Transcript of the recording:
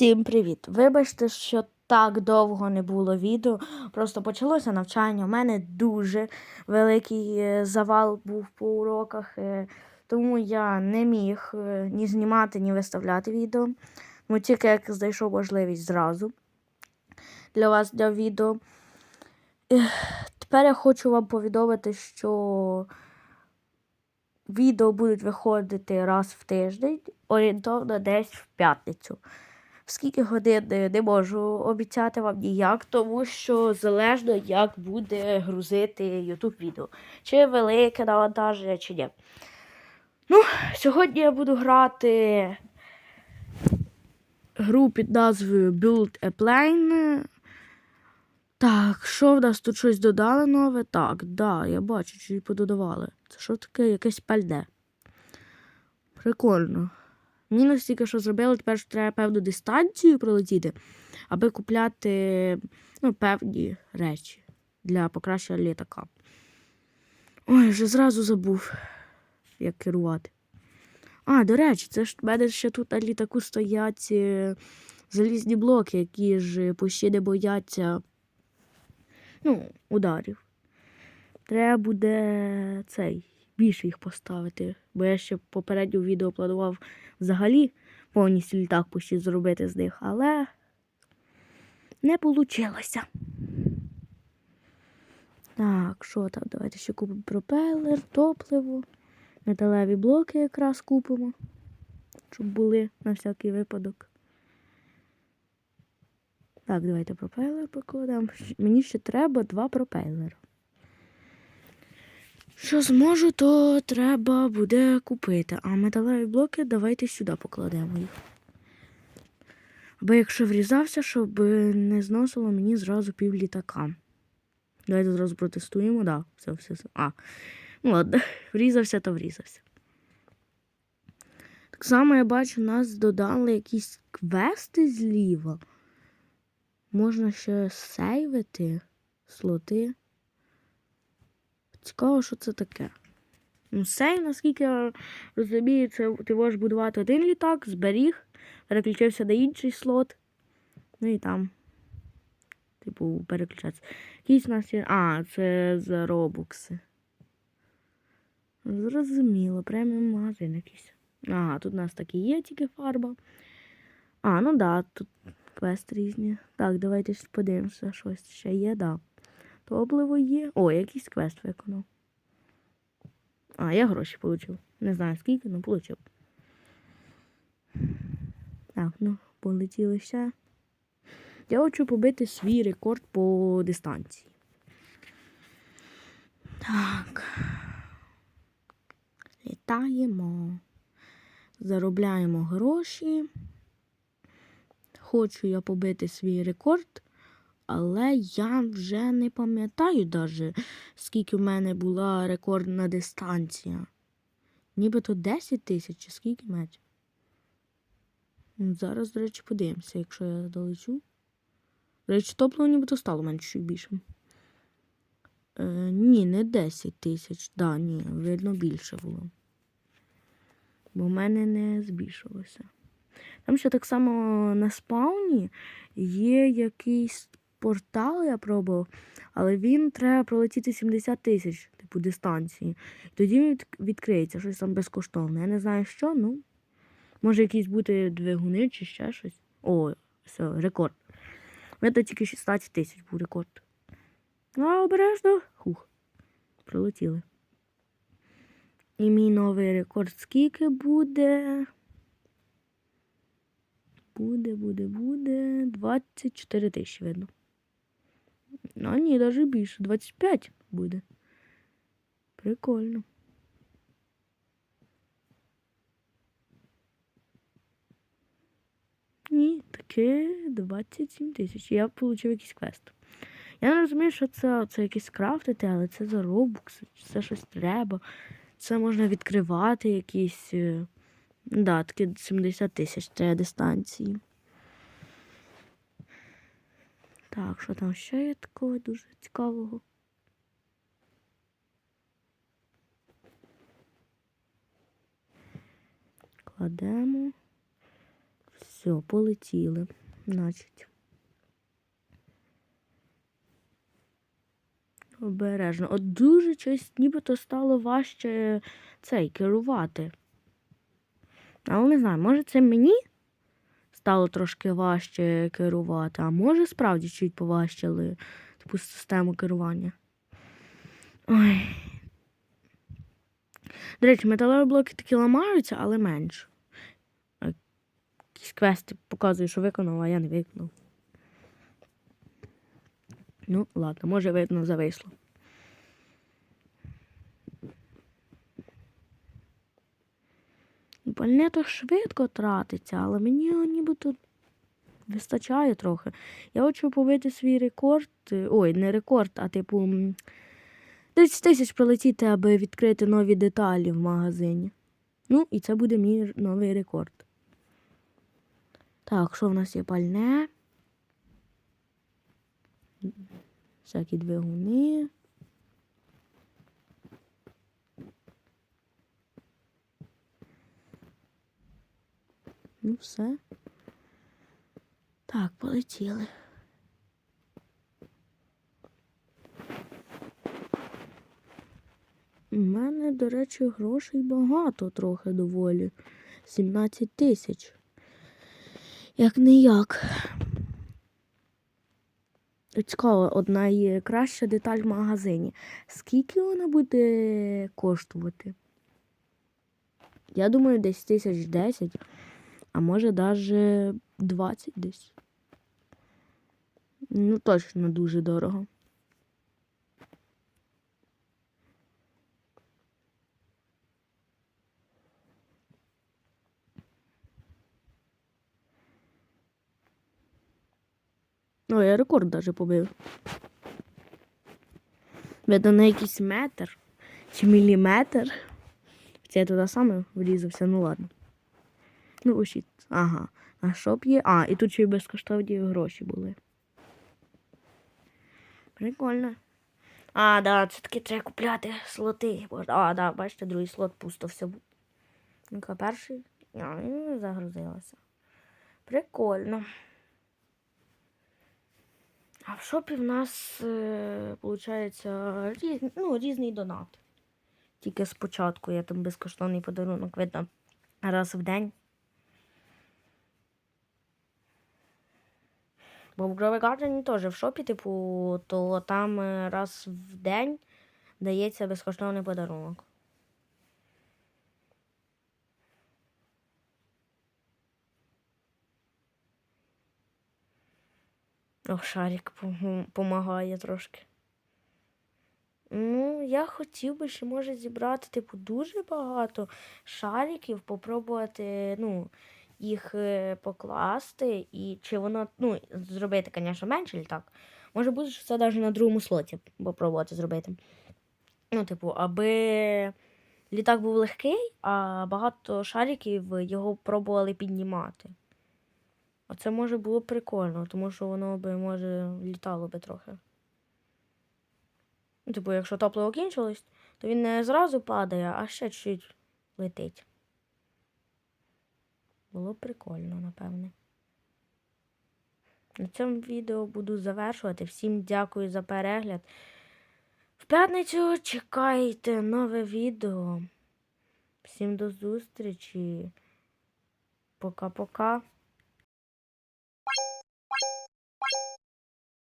Всім привіт! Вибачте, що так довго не було відео. Просто почалося навчання. У мене дуже великий е, завал був по уроках, е, тому я не міг е, ні знімати, ні виставляти відео. Ну, тільки як знайшов можливість зразу для вас для відео. Тепер я хочу вам повідомити, що відео будуть виходити раз в тиждень, орієнтовно десь в п'ятницю. Скільки годин е, не можу обіцяти вам ніяк, тому що залежно, як буде грузити YouTube відео. Чи велике навантаження, чи ні. Ну, сьогодні я буду грати гру під назвою Build a Plane. Так, що в нас тут щось додали нове? Так, да, я бачу, що пододавали. Це що таке якесь пальне? Прикольно. Мінус тільки що зробили, тепер треба певну дистанцію пролетіти, аби купляти ну, певні речі для покращення літака. Ой, вже зразу забув, як керувати. А, до речі, це ж в мене ще тут на літаку стоять е, залізні блоки, які ж почти не бояться ну, ударів. Треба буде цей більше їх поставити. Бо я ще в попередньому відео планував взагалі повністю літак почти зробити з них, але не вийшло. Так, що там? Давайте ще купимо пропелер, топливо, металеві блоки якраз купимо, щоб були на всякий випадок. Так, давайте пропелер покладемо. Мені ще треба два пропелера. Що зможу, то треба буде купити. А металеві блоки давайте сюди покладемо їх. Бо якщо врізався, щоб не зносило мені зразу пів літака. Давайте зразу протестуємо, да, все, все, все. А, ну ладно, врізався, то врізався. Так само я бачу, нас додали якісь квести зліва. Можна ще сейвити слоти. Цікаво, що це таке. Ну, наскільки я розумію, це ти можеш будувати один літак, зберіг, переключився на інший слот. Ну і там, типу, переключатися. Якийсь у нас є. А, це за робукси. Зрозуміло, преміум магазин якийсь. Ага, тут у нас такі є тільки фарба. А, ну да, тут квест різні. Так, давайте подивимося, щось ще є, да. Топливо є. О, якийсь квест виконав. А, я гроші отримав. Не знаю скільки, але отримав. Так, ну, полетіли ще. Я хочу побити свій рекорд по дистанції. Так. Літаємо. Заробляємо гроші. Хочу я побити свій рекорд. Але я вже не пам'ятаю даже, скільки в мене була рекордна дистанція. Нібито 10 тисяч чи скільки метрів. Зараз, до речі, подивимося, якщо я долечу. До речі, топливо нібито стало менше більше. Е, ні, не 10 тисяч. Да, ні, видно, більше було. Бо в мене не збільшилося. Там ще так само на спауні є якийсь портал я пробував, але він треба пролетіти 70 тисяч, типу, дистанції. Тоді він відкриється щось там безкоштовне. Я не знаю що, ну. Може якісь бути двигуни чи ще щось. О, все, рекорд. У тільки 16 тисяч був рекорд. А обережно. Хух. Пролетіли. І мій новий рекорд скільки буде? Буде, буде, буде. 24 тисячі видно. А ні, навіть більше. 25 буде. Прикольно. Ні, таке 27 тисяч. Я отримав якийсь квест. Я не розумію, що це це якісь крафтити, але це за робукс, це щось треба. Це можна відкривати якісь. е, Да, таке 70 тисяч треба дистанції. Так, що там ще є такого дуже цікавого? Кладемо. Все, полетіли. Значить. Обережно. От дуже щось нібито стало важче цей керувати. Але не знаю, може це мені стало трошки важче керувати, а може справді чуть поважчили типу систему керування. Ой. До речі, металеві блоки такі ламаються, але менше. Якісь квести показує, що виконав, а я не виконав. Ну, ладно, може видно зависло. Пальне то швидко тратиться, але мені нібито вистачає трохи. Я хочу побити свій рекорд. е, Ой, не рекорд, а типу 30 тисяч пролетіти, аби відкрити нові деталі в магазині. Ну, і це буде мій новий рекорд. Так, що в нас є пальне? Всякі двигуни. Ну, все. Так, полетіли. У мене, до речі, грошей багато трохи доволі. 17 тисяч. Як не як. Цікаво, одна є краща деталь в магазині. Скільки вона буде коштувати? Я думаю, десь тисяч 10, а може навіть 20 десь. Ну, точно дуже дорого. О, я рекорд даже побив. Видно на якийсь метр чи міліметр. Це я туди саме врізався, ну ладно. Ну, ось, ага. А що б є? А, і тут ще й безкоштовні гроші були. Прикольно. А, да, це таки треба купляти слоти. А, да, бачите, другий слот пусто все. бу- Ну-ка, перший. А, і загрузилося. Прикольно. А в шопі в нас, е, виходить, різ, ну, різний донат. Тільки спочатку я там безкоштовний подарунок видно раз в день. Бо в Grove Garden теж в шопі, типу, то там е, раз в день дається безкоштовний подарунок. О, шарик допомагає трошки. Ну, я хотів би ще може зібрати, типу, дуже багато шариків, попробувати, ну, їх е, покласти, і чи воно, ну, зробити, звісно, менше літак. Може бути, що це навіть на другому слоті попробувати зробити. Ну, типу, аби літак був легкий, а багато шариків його пробували піднімати. Оце може було прикольно, тому що воно би, може, літало би трохи. Ну, типу, якщо топливо кінчилось, то він не зразу падає, а ще чуть летить. Було прикольно, напевне. На цьому відео буду завершувати. Всім дякую за перегляд. В п'ятницю чекайте нове відео. Всім до зустрічі. Пока-пока.